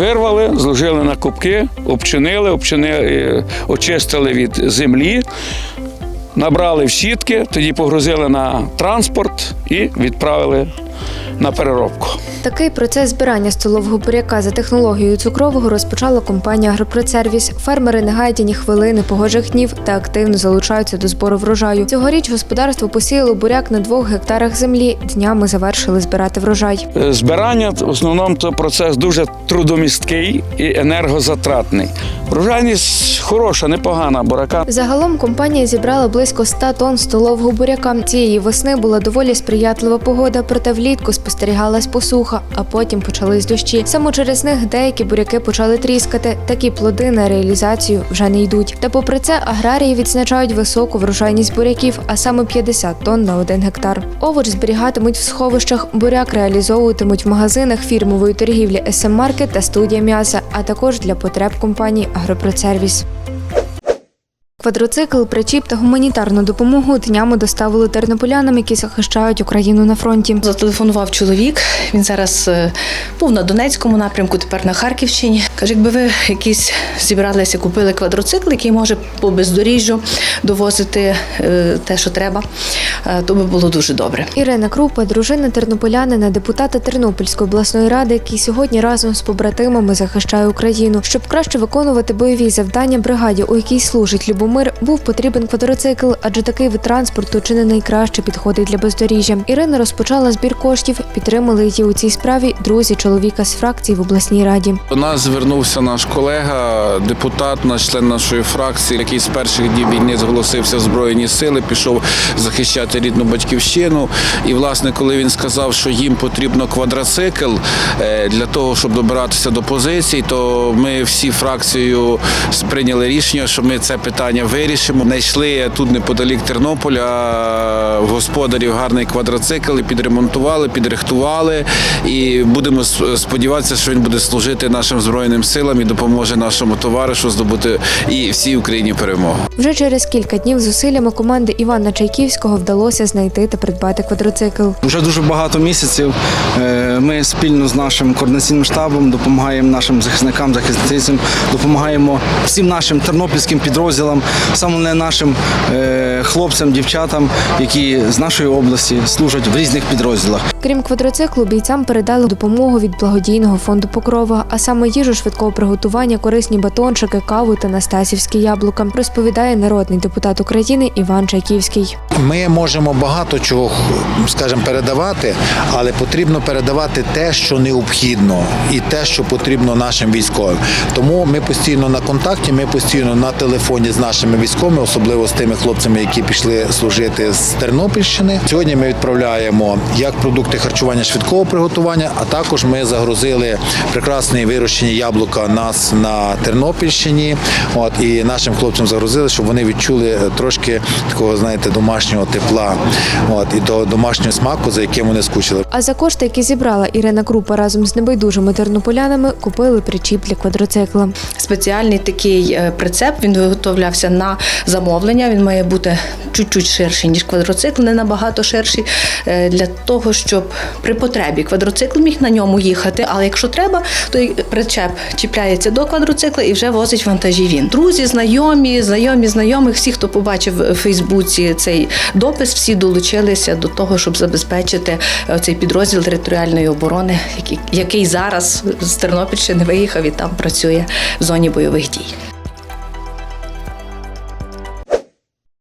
Вирвали, зложили на кубки, обчинили, обчинили, очистили від землі, набрали в сітки, тоді погрузили на транспорт і відправили на переробку. Такий процес збирання столового буряка за технологією цукрового розпочала компанія Агропродсервіс. Фермери не гаять ні хвилини погожих днів та активно залучаються до збору врожаю. Цьогоріч господарство посіяло буряк на двох гектарах землі. Днями завершили збирати врожай. Е, Збирання в основному то процес дуже трудомісткий і енергозатратний. Врожайність хороша, непогана, бурака Загалом компанія зібрала близько 100 тонн столового буряка. Цієї весни була доволі сприятлива погода, проте влітку спостерігалась посуха, а потім почались дощі. Саме через них деякі буряки почали тріскати. Такі плоди на реалізацію вже не йдуть. Та попри це аграрії відзначають високу врожайність буряків, а саме 50 тонн на один гектар. Овоч зберігатимуть в сховищах, буряк реалізовуватимуть в магазинах фірмової торгівлі «СМ Маркет та студія м'яса, а також для потреб компанії Агропродсервіс. Квадроцикл, причіп та гуманітарну допомогу днями доставили тернополянам, які захищають Україну на фронті. Зателефонував чоловік. Він зараз е, був на Донецькому напрямку, тепер на Харківщині. Каже, якби ви якісь зібралися, купили квадроцикл, який може по бездоріжжю довозити е, те, що треба, е, то би було дуже добре. Ірина Крупа, дружина тернополянина, депутата Тернопільської обласної ради, який сьогодні разом з побратимами захищає Україну. Щоб краще виконувати бойові завдання бригаді, у якій служить Любомир, був потрібен квадроцикл, адже такий вид транспорту чи не найкраще підходить для бездоріжжя. Ірина розпочала збір коштів, підтримали її у цій справі друзі чоловіка з фракції в обласній раді. До нас звернувся наш колега, депутат, наш член нашої фракції, який з перших днів війни зголосився в Збройні сили, пішов захищати рідну батьківщину. І, власне, коли він сказав, що їм потрібно квадроцикл е, для того, щоб добиратися до позицій, то ми всі фракцією сприйняли рішення, що ми це питання вирішимо. Знайшли тут неподалік Тернополя господарів гарний квадроцикл, і підремонтували, підрихтували. І будемо сподіватися, що він буде служити нашим збройним силам і допоможе нашому товаришу здобути і всій Україні перемогу. Вже через кілька днів зусиллями команди Івана Чайківського вдалося знайти та придбати квадроцикл. Вже дуже багато місяців е, ми спільно з нашим координаційним штабом допомагаємо нашим захисникам, захисницям, допомагаємо всім нашим тернопільським підрозділам, саме нашим е, хлопцям, дівчатам, які з нашої області служать в різних підрозділах. Крім квадроциклу, бійцям передали допомогу від благодійного фонду Покрова, а саме їжу швидкого приготування, корисні батончики, каву та настасівські яблука, розповідає народний депутат України Іван Чайківський. Ми можемо багато чого, скажімо, передавати, але потрібно передавати те, що необхідно, і те, що потрібно нашим військовим. Тому ми постійно на контакті, ми постійно на телефоні з нашими військовими, особливо з тими хлопцями, які пішли служити з Тернопільщини. Сьогодні ми відправляємо як продукти харчування швидкого приготування, а також ми загрузили прекрасні вирощені яблука нас на Тернопільщині. От і нашим хлопцям загрузили, щоб вони відчули трошки такого, знаєте, домашнього тепла, от і того домашнього смаку, за яким вони скучили. А за кошти, які зібрала Ірина Крупа разом з небайдужими тернополянами, купили причіп для квадроцикла. Спеціальний такий е, прицеп він виготовлявся на замовлення. Він має бути чуть-чуть ширший, ніж квадроцикл, не набагато ширший, е, для того, щоб при потребі квадроцикл міг на ньому їхати. Але якщо треба, то причеп чіпляється до квадроцикла і вже возить вантажі він. Друзі, знайомі, знайомі знайомих, всі, хто побачив у Фейсбуці цей допис, всі долучилися до того, щоб забезпечити е, цей підрозділ територіальної оборони, який зараз з Тернопільщини виїхав і там працює в зоні бойових дій.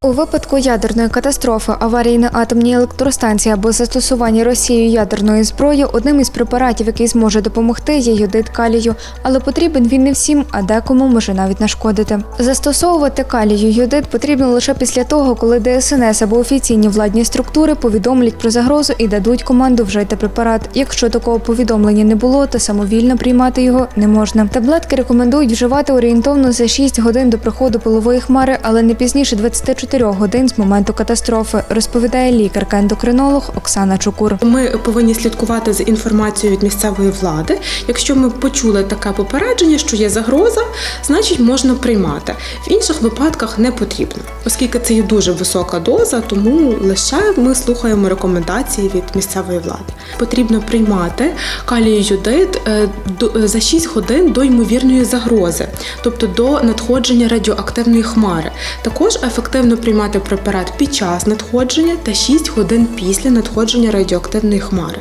У випадку ядерної катастрофи, аварії на атомній електростанції або застосування Росією ядерної зброї, одним із препаратів, який зможе допомогти, є йодид калію. Але потрібен він не всім, а декому може навіть нашкодити. Застосовувати калію йодид потрібно лише після того, коли ДСНС або офіційні владні структури повідомлять про загрозу і дадуть команду вжити препарат. Якщо такого повідомлення не було, то самовільно приймати його не можна. Таблетки рекомендують вживати орієнтовно за 6 годин до приходу пилової хмари, але не пізніше 24 24 годин з моменту катастрофи, розповідає лікарка-ендокринолог Оксана Чукур. Ми повинні слідкувати за інформацією від місцевої влади. Якщо ми почули таке попередження, що є загроза, значить можна приймати. В інших випадках не потрібно, оскільки це є дуже висока доза, тому лише ми слухаємо рекомендації від місцевої влади. Потрібно приймати калій йодид е, е, за 6 годин до ймовірної загрози, тобто до надходження радіоактивної хмари. Також ефективно приймати препарат під час надходження та 6 годин після надходження радіоактивної хмари.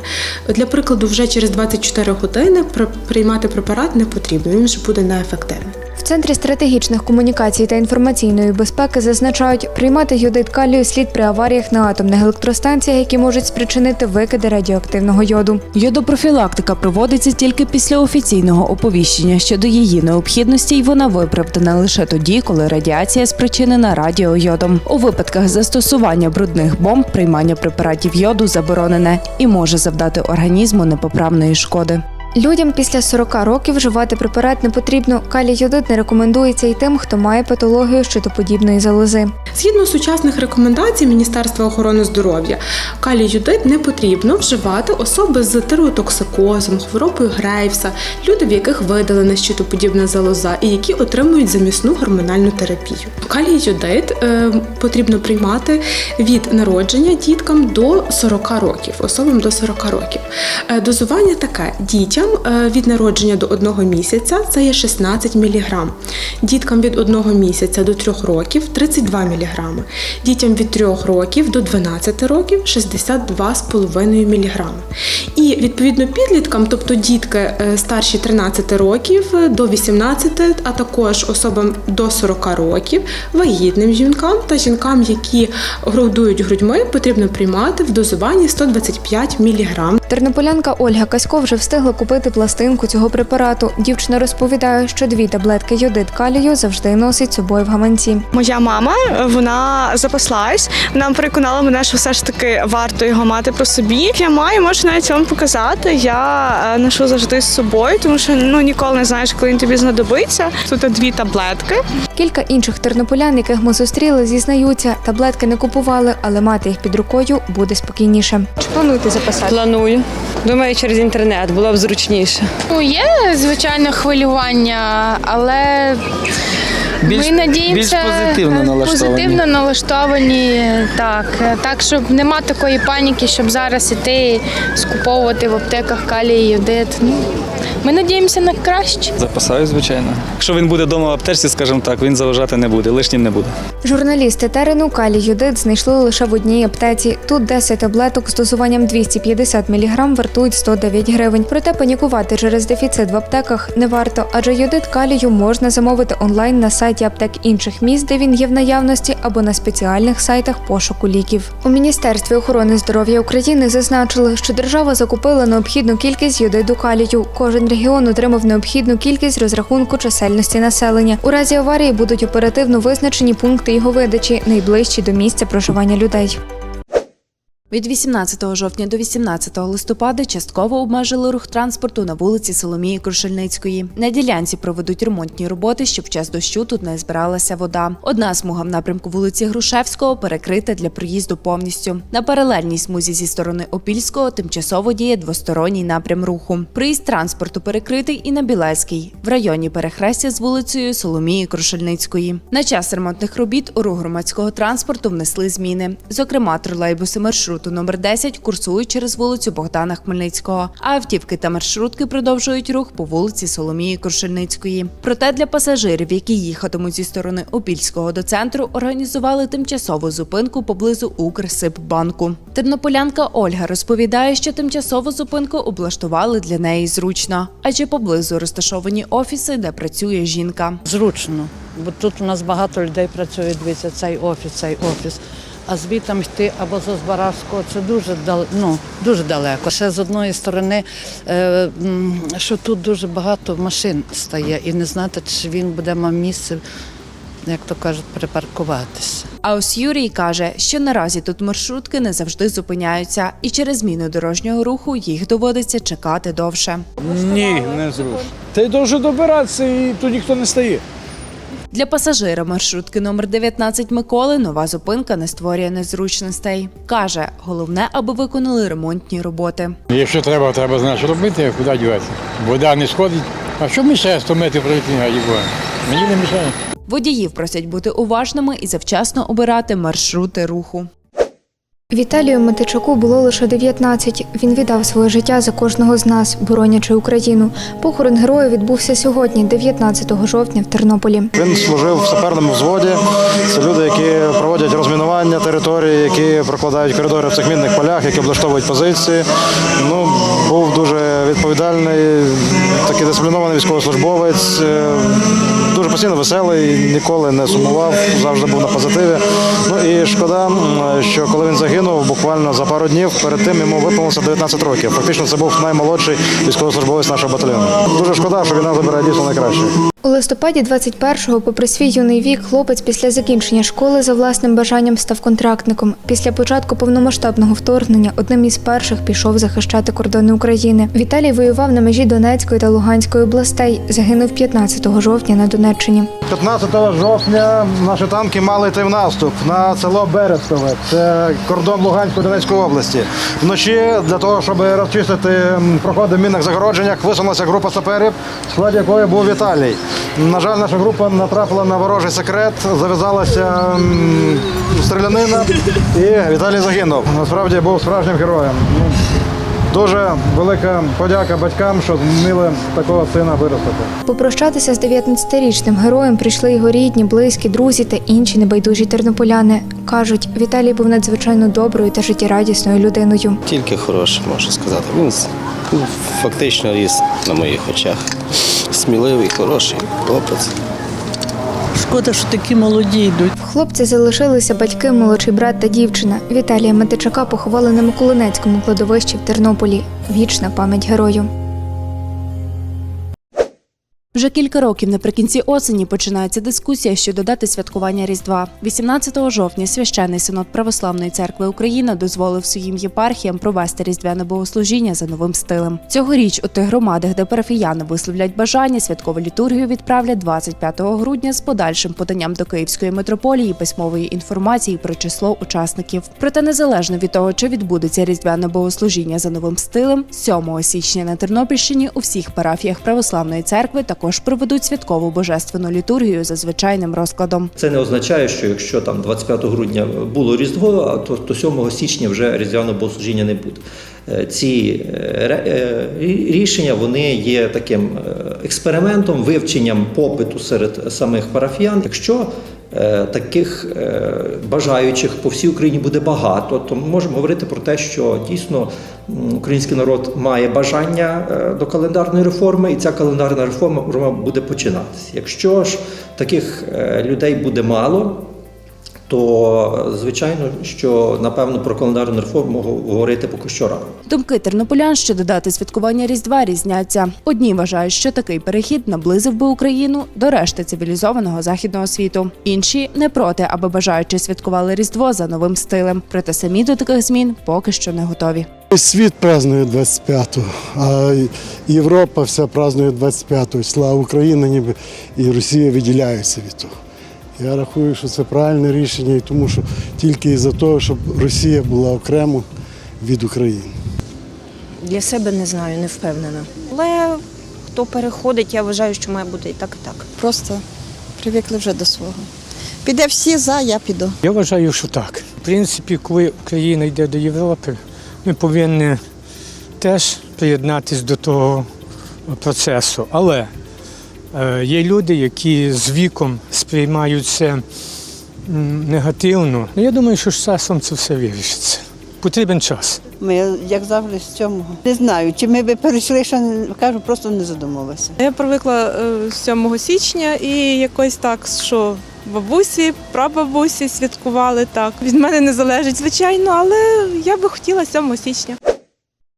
Для прикладу, вже через 24 години приймати препарат не потрібно, він вже буде неефективний. Центрі стратегічних комунікацій та інформаційної безпеки зазначають, приймати йодид калію слід при аваріях на атомних електростанціях, які можуть спричинити викиди радіоактивного йоду. Йодопрофілактика проводиться тільки після офіційного оповіщення щодо її необхідності, і вона виправдана лише тоді, коли радіація спричинена радіойодом. У випадках застосування брудних бомб приймання препаратів йоду заборонене і може завдати організму непоправної шкоди. Людям після 40 років вживати препарат не потрібно. Калій йодид не рекомендується й тим, хто має патологію щитоподібної залози. Згідно сучасних рекомендацій Міністерства охорони здоров'я, калій юдит не потрібно вживати особи з тиреотоксикозом, хворобою Грейвса, люди, в яких видалена щитоподібна залоза і які отримують замісну гормональну терапію. Калій юдит е, потрібно приймати від народження діткам до 40 років, особам до 40 років. Е, Дозування таке: дітям е, від народження до 1 місяця це є 16 мг, діткам від 1 місяця до 3 років 32 мг, дітям від 3 років до 12 років 62,5 мг. І відповідно підліткам, тобто дітки е, старші 13 років е, до 18, а також особам до 40 років, вагітним жінкам та жінкам, які годують грудьми, потрібно приймати в дозуванні 125 мг. Тернополянка Ольга Касько вже встигла купити пластинку цього препарату. Дівчина розповідає, що дві таблетки йодид калію завжди носить з собою в гаманці. Моя мама вона запаслась. Вона переконала мене, що все ж таки варто його мати при собі. Я маю, можу навіть вам показати. Я е, ношу завжди з собою, тому що ну ніколи не знаєш, коли він тобі знадобиться. Тут дві таблетки. Кілька інших тернополян, яких ми зустріли, зізнаються, таблетки не купували, але мати їх під рукою буде спокійніше. Чи плануєте записати? Планую. Думаю, через інтернет було б зручніше. Ну, є звичайно хвилювання, але Більш- ми надіємося більш позитивно налаштовані. позитивно налаштовані. Так, так, щоб нема такої паніки, щоб зараз іти скуповувати в аптеках калій, йодит. Ну, ми надіємося на краще. Запасаю, звичайно. Якщо він буде вдома в аптечці, скажімо так, він заважати не буде, лишнім не буде. Журналісти терену калій йодид знайшли лише в одній аптеці. Тут 10 таблеток з дозуванням 250 мг вартують 109 гривень. Проте панікувати через дефіцит в аптеках не варто, адже йодид калію можна замовити онлайн на сайті аптек інших міст, де він є в наявності, або на спеціальних сайтах пошуку ліків. У міністерстві охорони здоров'я України зазначили, що держава закупила необхідну кількість йодиду калію. Кожен регіон отримав необхідну кількість розрахунку чисельності населення. У разі аварії будуть оперативно визначені пункти його видачі, найближчі до місця проживання людей. Від 18 жовтня до 18 листопада частково обмежили рух транспорту на вулиці Соломії Крушельницької. На ділянці проведуть ремонтні роботи, щоб в час дощу тут не збиралася вода. Одна смуга в напрямку вулиці Грушевського перекрита для проїзду повністю. На паралельній смузі зі сторони Опільського тимчасово діє двосторонній напрям руху. Проїзд транспорту перекритий і на Білецький в районі перехрестя з вулицею Соломії Крушельницької. На час ремонтних робіт у рух громадського транспорту внесли зміни. Зокрема, тролейбуси маршруту номер 10 курсують через вулицю Богдана Хмельницького, а автівки та маршрутки продовжують рух по вулиці Соломії Крушельницької. Проте для пасажирів, які їхатимуть зі сторони Опільського до центру, організували тимчасову зупинку поблизу Укрсиббанку. Тернополянка Ольга розповідає, що тимчасову зупинку облаштували для неї зручно, адже поблизу розташовані офіси, де працює жінка. Зручно, бо тут у нас багато людей працює, дивіться, цей офіс, цей офіс. А звітом йти або з Збаразького це дуже дал, ну, дуже далеко. Ще з одної сторони, е, що тут дуже багато машин стає, і не знати, чи він буде мав місце, як то кажуть, припаркуватися. А ось Юрій каже, що наразі тут маршрутки не завжди зупиняються, і через зміну дорожнього руху їх доводиться чекати довше. Ні, не зручно. Та й довше добиратися, і тут ніхто не стає. Для пасажира маршрутки номер 19 Миколи нова зупинка не створює незручностей. Каже, головне, аби виконали ремонтні роботи. Якщо треба, треба значить робити, куди діватися? Вода не сходить. А що мішає 100 метрів пройти на Єгора? Мені не мішає. Водіїв просять бути уважними і завчасно обирати маршрути руху. Віталію Матичаку було лише 19. Він віддав своє життя за кожного з нас, боронячи Україну. Похорон героя відбувся сьогодні, 19 жовтня, в Тернополі. Він служив в саперному взводі. Це люди, які проводять розмінування території, які прокладають коридори в цих мінних полях, які облаштовують позиції. Ну, був дуже відповідальний, такий дисциплінований військовослужбовець. е, Дуже постійно веселий, ніколи не сумував, завжди був на позитиві. Ну і шкода, що коли він загинув, буквально за пару днів перед тим йому виповнилося 19 років. Фактично, це був наймолодший військовослужбовець нашого батальйону. Дуже шкода, що війна забирає дійсно найкраще. У листопаді 21-го, попри свій юний вік, хлопець після закінчення школи за власним бажанням став контрактником. Після початку повномасштабного вторгнення одним із перших пішов захищати кордони України. Віталій воював на межі Донецької та Луганської областей. Загинув 15 жовтня на Донеччині. 15 жовтня наші танки мали йти в наступ на село Берестове. Це кордон Луганської Донецької області. Вночі для того, щоб розчистити проходи в мінних загородженнях, висунулася група саперів, в складі якої був Віталій. На жаль, наша група натрапила на ворожий секрет, зав'язалася стрілянина, і Віталій загинув. Насправді був справжнім героєм. Ну, Дуже велика подяка батькам, що зміли такого сина виростити. Попрощатися з 19-річним героєм прийшли його рідні, близькі, друзі та інші небайдужі тернополяни. Кажуть, Віталій був надзвичайно доброю та життєрадісною людиною. Тільки хороше, можу сказати. Він фактично ріс на моїх очах. Сміливий, хороший хлопець. Шкода, що такі молоді йдуть. В хлопці залишилися батьки, молодший брат та дівчина. Віталія Матичака поховали на Миколинецькому кладовищі в Тернополі. Вічна пам'ять герою. Вже кілька років наприкінці осені починається дискусія щодо дати святкування Різдва. 18 жовтня священний синод Православної церкви України дозволив своїм єпархіям провести різдвяне богослужіння за новим стилем. Цьогоріч у тих громадах, де парафіяни висловлять бажання, святкову літургію відправлять 25 грудня з подальшим поданням до Київської митрополії письмової інформації про число учасників. Проте незалежно від того, чи відбудеться різдвяне богослужіння за новим стилем, 7 січня на Тернопільщині у всіх парафіях православної церкви також проведуть святкову божественну літургію за звичайним розкладом. Це не означає, що якщо там 25 грудня було Різдво, то, то 7 січня вже різдвяного богослужіння не буде. Е, Ці е, е, рі- рішення вони є таким експериментом, вивченням попиту серед самих парафіян. Якщо таких е, бажаючих по всій Україні буде багато, то ми можемо говорити про те, що дійсно український народ має бажання е, до календарної реформи, і ця календарна реформа буде починатися. Якщо ж таких е, людей буде мало, то звичайно, що напевно про календарну реформу говорити поки що рано. Думки тернополян щодо дати святкування Різдва різняться. Одні вважають, що такий перехід наблизив би Україну до решти цивілізованого західного світу. Інші не проти, аби бажаючи святкували Різдво за новим стилем. Проте самі до таких змін поки що не готові. Світ празднує 25-го, а Європа вся празднує 25-го. Слава Україна, ніби і Росія виділяється від того. Я рахую, що це правильне рішення, і тому що тільки із-за того, щоб Росія була окремо від України. Для себе не знаю, не впевнена. Але хто переходить, я вважаю, що має бути і так, і так. Просто привикли вже до свого. Піде всі за, я піду. Я вважаю, що так. В принципі, коли Україна йде до Європи, ми повинні теж приєднатися до того процесу. Але є люди, які з віком сприймають це м, негативно. Ну, Я думаю, що з часом це все вирішиться. Потрібен час. Ми, як завжди, з цього. Не знаю, чи ми би перейшли, що не- кажу, просто не задумалася. Я привикла е, з 7 січня і якось так, що бабусі, прабабусі святкували так. Від мене не залежить, звичайно, але я би хотіла 7 січня.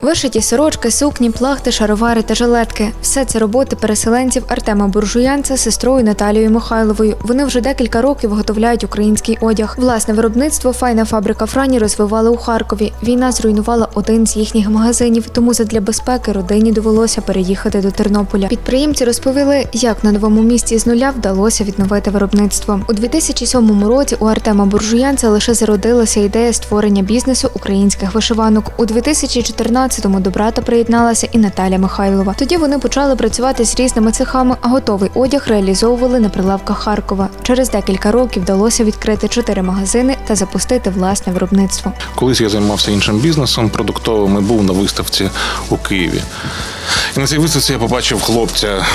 Вишиті сорочки, сукні, плахти, шаровари та жилетки – все це роботи переселенців Артема Буржуянця з сестрою Наталією Михайловою. Вони вже декілька років виготовляють український одяг. Власне виробництво файна фабрика Франі розвивали у Харкові. Війна зруйнувала один з їхніх магазинів, тому задля безпеки родині довелося переїхати до Тернополя. Підприємці розповіли, як на новому місці з нуля вдалося відновити виробництво. У 2007 році у Артема Буржуянця лише зародилася ідея створення бізнесу українських вишиванок. У 2014 2014-му до брата приєдналася і Наталя Михайлова. Тоді вони почали працювати з різними цехами, а готовий одяг реалізовували на прилавках Харкова. Через декілька років вдалося відкрити чотири магазини та запустити власне виробництво. Колись я займався іншим бізнесом продуктовим і був на виставці у Києві. І на цій виставці я побачив хлопця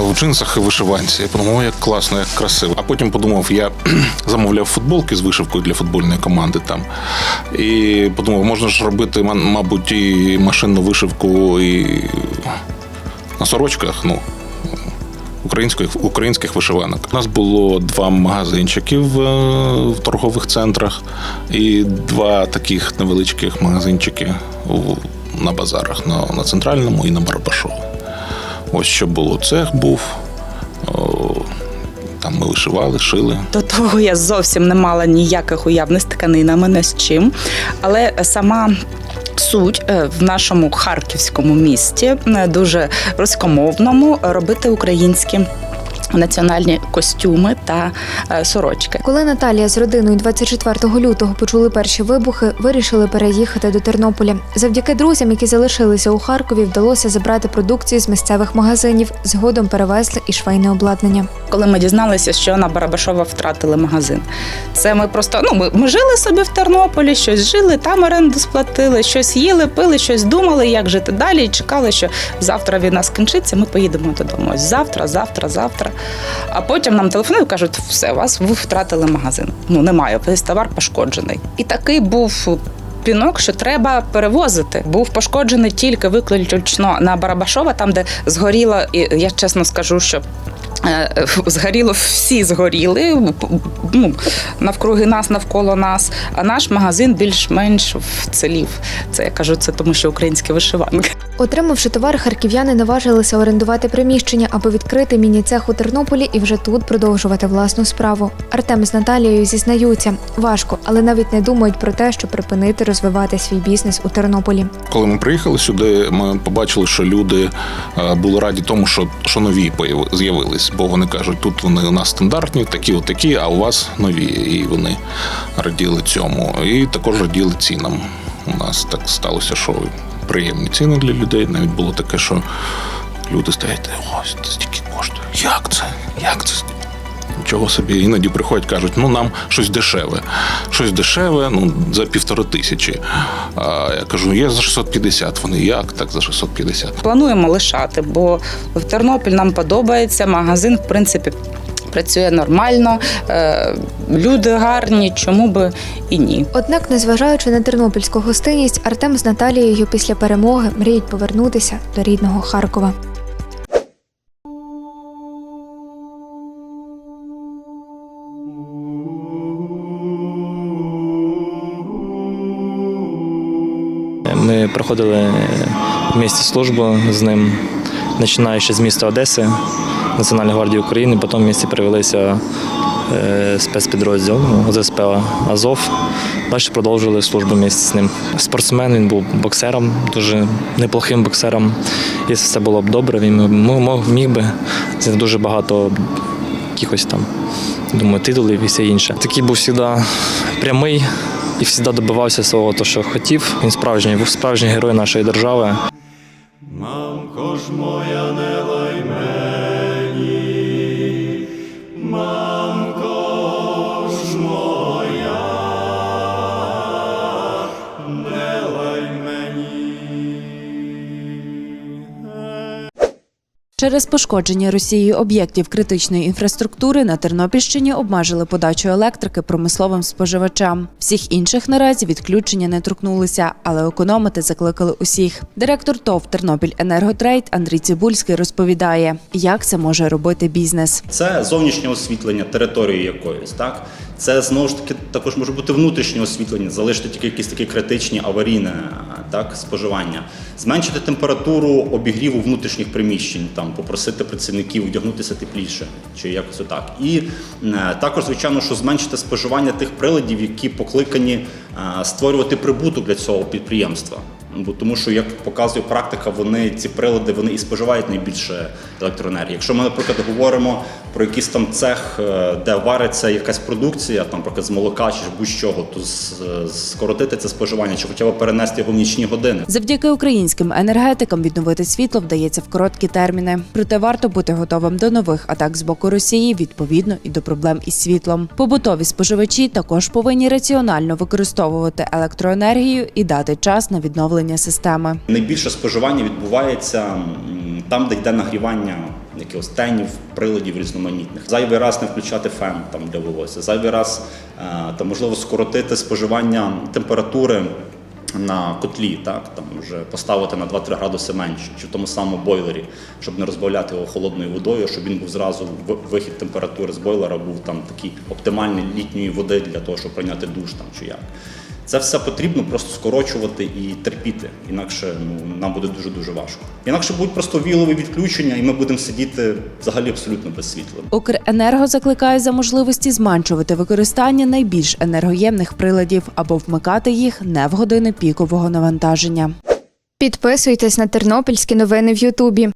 в джинсах і вишиванці. Я подумав, як класно, як красиво. А потім подумав, я замовляв футболки з вишивкою для футбольної команди там. І подумав, можна ж робити, ма- мабуть, і машинну вишивку і на сорочках. Ну, українських, українських вишиванок. У нас було два магазинчики в, е, торгових центрах і два таких невеличких магазинчики на базарах на, на центральному і на Барбашову. Ось що було. Цех був. Там ми вишивали, шили. До того я зовсім не мала ніяких уявних тканинами не з чим. Але сама суть е, в нашому харківському місті, е, дуже руськомовному, робити українські. Національні костюми та е, сорочки. Коли Наталія з родиною 24 лютого почули перші вибухи, вирішили переїхати до Тернополя. Завдяки друзям, які залишилися у Харкові, вдалося забрати продукцію з місцевих магазинів. Згодом перевезли і швейне обладнання. Коли ми дізналися, що на Барабашова втратили магазин, це ми просто ну ми, ми жили собі в Тернополі, щось жили, там оренду сплатили, щось їли, пили, щось думали, як жити далі, і чекали, що завтра війна скінчиться, ми поїдемо додому. Ось завтра, завтра, завтра. А потім нам телефонують кажуть, все, вас ви втратили магазин. Ну немає, весь товар пошкоджений. І такий був. Пінок, що треба перевозити, був пошкоджений тільки виключно на Барабашова, там де згоріло, і я чесно скажу, що згоріло всі згоріли ну, навкруги нас, навколо нас. А наш магазин більш-менш вцелів. Це я кажу, це тому, що українські вишиванки. Отримавши товар, харків'яни наважилися орендувати приміщення, аби відкрити міні-цех у Тернополі і вже тут продовжувати власну справу. Артем з Наталією зізнаються, важко, але навіть не думають про те, щоб припинити розвивати свій бізнес у Тернополі. Коли ми приїхали сюди, ми побачили, що люди е, були раді тому, що, що нові появи- Бо вони кажуть, тут вони у нас стандартні, такі от такі, а у вас нові. І вони раділи цьому. І також раділи цінам. У нас так сталося, що приємні ціни для людей. Навіть було таке, що люди стоять, ось це стільки коштує. Як це? Як це? Нічого собі іноді приходять, кажуть, ну нам щось дешеве. Щось дешеве, ну за півтори тисячі. А я кажу, є за 650. Вони як так за 650? Плануємо лишати, бо в Тернопіль нам подобається. Магазин, в принципі, працює нормально, е, люди гарні, чому би і ні. Однак, незважаючи на тернопільську гостинність, Артем з Наталією після перемоги мріють повернутися до рідного Харкова. Проходили в місті службу з ним, починаючи з міста Одеси, Національної гвардії України, потім в місті перевелися е, спецпідрозділ ну, ОЗСП Азов. Далі продовжили службу місті з ним. Спортсмен, він був боксером, дуже неплохим боксером. Якщо все було б добре, він міг би це дуже багато якихось там, думаю, титулів і все інше. Такий був завжди прямий і завжди добивався свого, того, що хотів. Він справжній, був справжній герой нашої держави. Мамко ж моя Через пошкодження Росією об'єктів критичної інфраструктури на Тернопільщині обмежили подачу електрики промисловим споживачам. Всіх інших наразі відключення не торкнулися, але економити закликали усіх. Директор ТОВ Тернопіль Енерготрейд Андрій Цибульський розповідає, як це може робити бізнес. Це зовнішнє освітлення території якоїсь, так? Це знову ж таки також може бути внутрішнє освітлення, залишити тільки якісь такі критичні аварійне так, споживання, зменшити температуру обігріву внутрішніх приміщень, там попросити працівників вдягнутися тепліше чи якось отак. І е, також, звичайно, що зменшити споживання тих приладів, які покликані е, створювати прибуток для цього підприємства. Бо тому, що як показує практика, вони ці прилади вони і споживають найбільше електроенергії. Якщо ми, наприклад, говоримо про якийсь там цех, е, де вариться якась продукція, там, наприклад, з молока чи будь-чого, то скоротити це споживання чи хоча б перенести його в нічні години. Завдяки українським енергетикам відновити світло вдається в короткі терміни. Проте варто бути готовим до нових атак з боку Росії, відповідно і до проблем із світлом. Побутові споживачі також повинні раціонально використовувати електроенергію і дати час на відновлення системи. Найбільше споживання відбувається там, де йде нагрівання якихось тенів, приладів різноманітних. Зайвий раз не включати фен там для волосся, зайвий раз е, там можливо скоротити споживання температури. На котлі, так там вже поставити на 2-3 градуси менше, чи в тому самому бойлері, щоб не розбавляти його холодною водою, щоб він був зразу вихід температури з бойлера був там такий оптимальний літньої води для того, щоб прийняти душ там чи як. Це все потрібно просто скорочувати і терпіти, інакше ну, нам буде дуже дуже важко. Інакше будуть просто вілові відключення, і ми будемо сидіти взагалі абсолютно без світла. Укренерго закликає за можливості зменшувати використання найбільш енергоємних приладів або вмикати їх не в години пікового навантаження. Підписуйтесь на тернопільські новини в Ютубі.